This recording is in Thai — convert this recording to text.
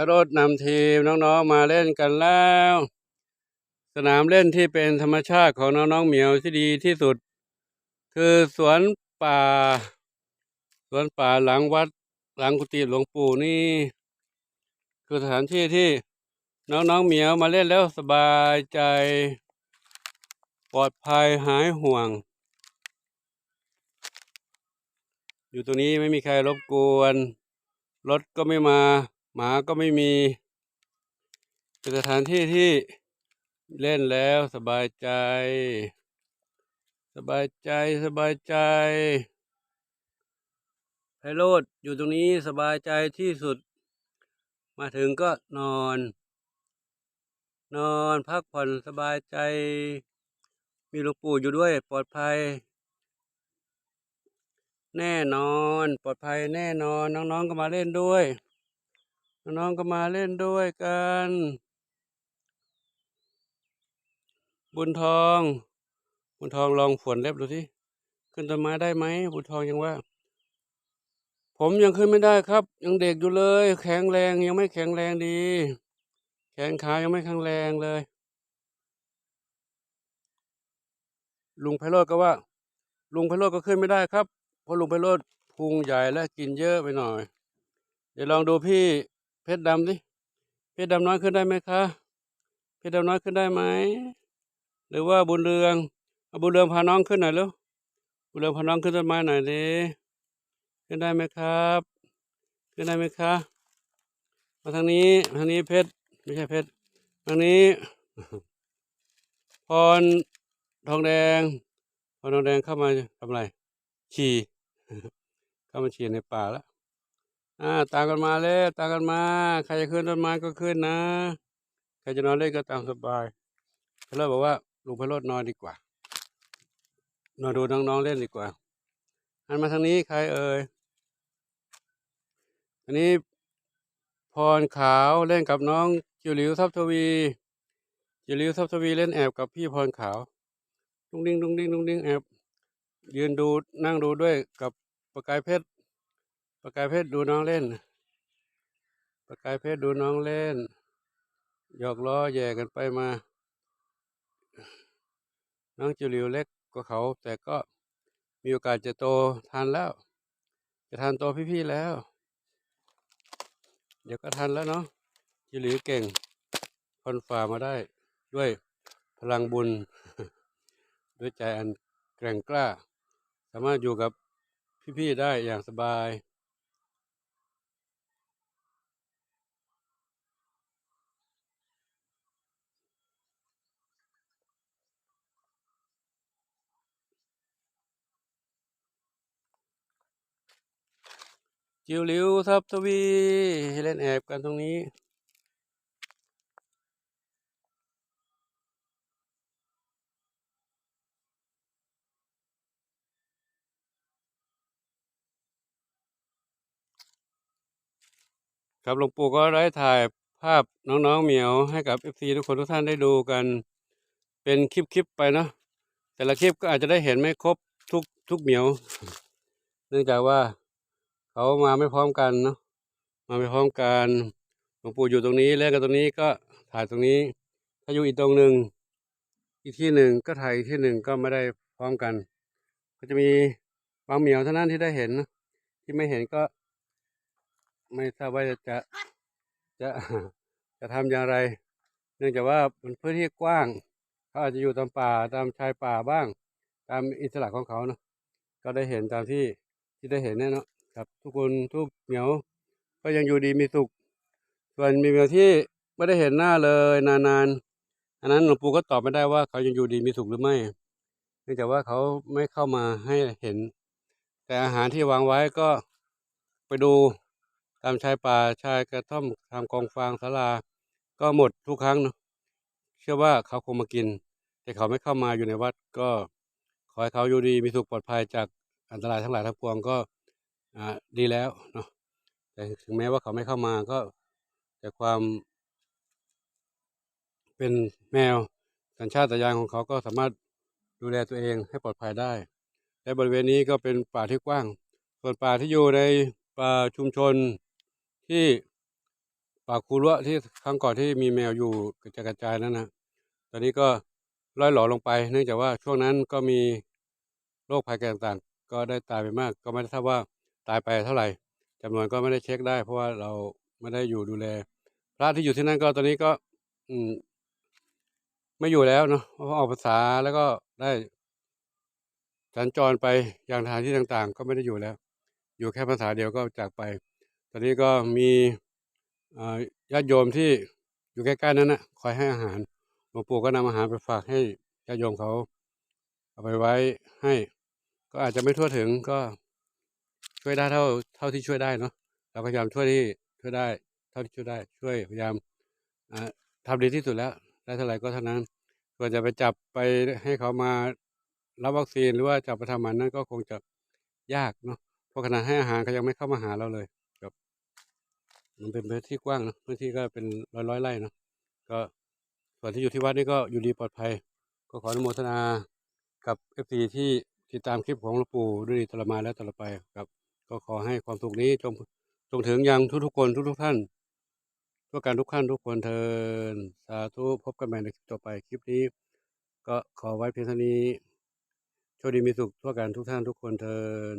พระรดนำทีมน้องๆมาเล่นกันแล้ว สนามเล่นที่เป็นธรรมชาติของน้องๆเหมียวที่ดีที่สุด คือสวนป่า สวนป่าหลังวัดหลังกุฏิหลวงปู่นี่ คือสถานที่ที่น้องๆเหมียวมาเล่นแล้วสบายใจ ปลอดภัยหายห่วง อยู่ตรงนี้ไม่มีใครรบกวน รถก็ไม่มา หมาก็ไม่มีเป็นสถานที่ที่เล่นแล้วสบายใจ สบายใจสบายใจไพโรดอยู่ตรงนี้สบายใจที่สุด มาถึงก็นอน นอนพักผ่อนสบายใจ มีหลวงปู่อยู่ด้วยปลอดภัย แน่นอน ปลอดภัยแน่นอนน้องๆก็มาเล่นด้วย น้องก็มาเล่นด้วยกัน บุญทอง บุญทองลองฝนเล็บดูสิขึ้นต้นไม้ได้ไหมบุญทองยังว่า ผมยังขึ้นไม่ได้ครับ ยังเด็กอยู่เลย แข็งแรงยังไม่แข็งแรงดี แขนขายังไม่แข็งแรงเลย ลุงไพโรดก็ว่า ลุงไพโรดก็ขึ้นไม่ได้ครับ เพราะลุงไพโรดพุงใหญ่และกินเยอะไปหน่อย เดี๋ยวลองดูพี่ เพชรดำดิเพชรดำน้อยขึ้นได้ไหมคะ เพชรดำน้อยขึ้นได้ไหมหรือว่าบุญเรืองเอาบุญเรืองพาน้องขึ้นหน่อยเร็วบุญเรืองพาน้องขึ้นต้นไม้หน่อยดิขึ้นได้ไหมครับ ขึ้นได้ไหมคะมาทางนี้ทางนี้เพชรไม่ใช่เพชรทางนี้ พรทองแดงพรทองแดงเข้ามาทำอะไรฉี่เข้ามาฉี่ในป่าแล้ว อ่าตามกันมาเลยตามกันมา ใครจะขึ้นต้นไม้ก็ขึ้นนะ ใครจะนอนเล่นก็ตามสบายเพลบอกว่าลุงไพโรดนอนดีกว่านอนดูน้องๆเล่นดีกว่าหันมาทางนี้ใครเอ่ยอันนี้พรขาวเล่นกับน้องจิ๋วหลิวทับทวีจิ๋วหลิวทับทวีเล่นแอบกับพี่พรขาวดุ้งดิ้งดุ้งดิ้งดุ้งดิ้งแอบยืนดูนั่งดูด้วยกับประกายเพชร ประกายเพชรดูน้องเล่น ประกายเพชรดูน้องเล่น หยอกล้อแย่กันไปมา น้องจิ๋วหลิวเล็กกว่าเขา แต่ก็มีโอกาสจะโตทันแล้ว จะทันโตพี่ๆแล้ว เดี๋ยวก็ทันแล้วเนาะจิหลีเก่งพ้นฝ่ามาได้ด้วยพลังบุญ ด้วยใจอันแกร่งกล้า สามารถอยู่กับพี่ๆได้อย่างสบาย จิวหลิวทับทวีให้เล่นแอบกันตรงนี้ ครับหลวงปู่ก็ได้ถ่ายภาพน้องๆเหมียวให้กับเอฟซีทุกคนทุกท่านได้ดูกัน เป็นคลิปๆไปเนาะแต่ละคลิปก็อาจจะได้เห็นไม่ครบทุกทุกเหมียว เนื่องจากว่า เขามาไม่พร้อมกันเนาะมาไม่พร้อมกันหลวงปู่อยู่ตรงนี้เล่นกันตรงนี้ก็ถ่ายตรงนี้ ถ้าอยู่อีกตรงหนึ่งอีกที่หนึ่งก็ถ่ายอีกที่หนึ่งก็ไม่ได้พร้อมกัน ก็จะมีบางเหมียวเท่านั้นที่ได้เห็นนะที่ไม่เห็นก็ ไม่ทราบว่าจะจะจะจะทำอย่างไร เนื่องจากว่ามันพื้นที่กว้างเขาอาจจะอยู่ตามป่าตามชายป่าบ้าง ตามอิสระของเขาเนาะก็ได้เห็นตามที่ที่ได้เห็นเนี่ยเนาะ ครับ ทุกคนทุกเหมียว ก็ยังอยู่ดีมีสุข ส่วนมีเหมียวที่ไม่ได้เห็นหน้าเลยนานๆอันนั้นหลวงปู่ก็ตอบไม่ได้ว่าเขายังอยู่ดีมีสุขหรือไม่เนื่องจากว่าเขาไม่เข้ามาให้เห็น แต่อาหารที่วางไว้ก็ไปดูตามชายป่าชายกระท่อมตามกองฟางศาลาก็หมดทุกครั้งเนาะเชื่อว่าเขาคงมากิน แต่เขาไม่เข้ามาอยู่ในวัดก็ขอให้เขาอยู่ดีมีสุขปลอดภัยจากอันตรายทั้งหลายทั้งปวงก็ ดีแล้วเนาะแต่ถึงแม้ว่าเขาไม่เข้ามาก็ แต่ความเป็นแมวสัญชาตญาณของเขาก็สามารถดูแลตัวเองให้ปลอดภัยได้ และบริเวณนี้ก็เป็นป่าที่กว้าง ส่วนป่าที่อยู่ในป่าชุมชนที่ป่าคูรั้วที่ครั้งก่อนที่มีแมวอยู่กระจายกระจายนั่นนะตอนนี้ก็ล่อยหลอลงไป เนื่องจากว่าช่วงนั้นก็มีโรคภัยต่างๆ ก็ได้ตายไปมาก ก็ไม่ทราบว่า ตายไปเท่าไหร่จำนวนก็ไม่ได้เช็คได้ เพราะว่าเราไม่ได้อยู่ดูแล พระที่อยู่ที่นั่นก็ตอนนี้ก็ อืม ไม่อยู่แล้วเนาะเพราะออกภาษาแล้วก็ได้สัญจรไปยังทางที่ต่างๆ ก็ไม่ได้อยู่แล้ว อยู่แค่ภาษาเดียวก็จากไป ตอนนี้ก็มีญาติโยมที่อยู่ใกล้ๆนั้นนะคอยให้อาหารหลวงปู่ก็นำอาหารไปฝากให้ญาติโยมเขา เอาไปไว้ให้ ก็อาจจะไม่ทั่วถึงก็ ช่วยได้เท่าเท่าที่ช่วยได้เนาะเราพยายามช่วยที่ช่วยได้ เท่าที่ช่วยได้ ช่วยพยายามอ่าทำดีที่สุดแล้วได้เท่าไหร่ก็เท่านั้นส่วนจะไปจับไปให้เขามารับวัคซีนหรือว่าจับไปทำมันนั่นก็คงจะยากเนาะเพราะขนาดให้อาหารเขายังไม่เข้ามาหาเราเลยครับมันเป็นพื้นที่กว้างเนะพื้นที่ก็เป็นร้อยร้อยไร่เนอะก็ส่วนที่อยู่ที่วัดนี่ก็อยู่ดีปลอดภัย ก็ขออนุโมทนากับเอฟซีที่ติดตามคลิปของหลวงปู่ด้วยตลอดมาและตลอดไปครับ ก็ขอให้ความสุขนี้จงจงถึงยังทุกๆคนทุกๆท่านทั่วการทุกท่านทุกคนเทินสาธุพบกันใหม่ในคลิปต่อไปคลิปนี้ ก็ขอไว้เพียงเท่านี้โชคดีมีสุขทั่วกันทุกท่านทุกคนเทิน